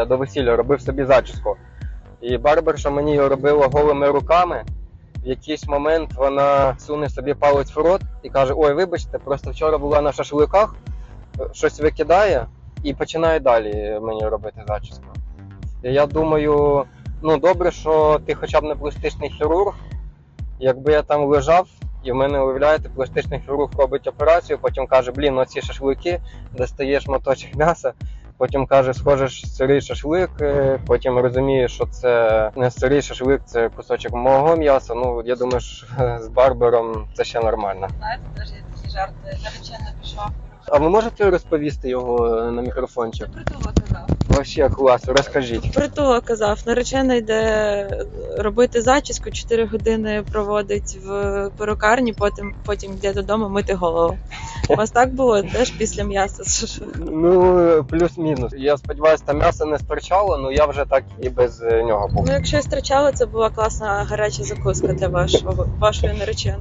Я до весілля робив собі зачіску. І барберша мені її робила голими руками. В якийсь момент вона суне собі палець в рот і каже: Ой, вибачте, просто вчора була на шашликах, щось викидає і починає далі мені робити зачіску. І я думаю, ну добре, що ти хоча б не пластичний хірург. Якби я там лежав, і в мене, уявляєте, пластичний хірург робить операцію, потім каже, блін, оці шашлики, достаєш моточок м'яса, потім каже, схожеш сирий шашлик, е, потім розумієш, що це не сирий шашлик, це кусочок мого м'яса. Ну, я думаю, що з барбером це ще нормально. Знаєте, теж є такі жарти. Наречена пішла. А ви можете розповісти його е, на мікрофончик? Притула казав. Вообще клас, розкажіть. Притула казав, наречена йде робити зачіску, 4 години проводить в перукарні, потім, потім йде додому мити голову. У вас так було теж після м'яса? Ну, плюс-мінус. Я сподіваюся, там м'ясо не стирчало, але я вже так і без е, нього був. Ну, якщо і стирчало, це була класна гаряча закуска для вашого вашої нареченої.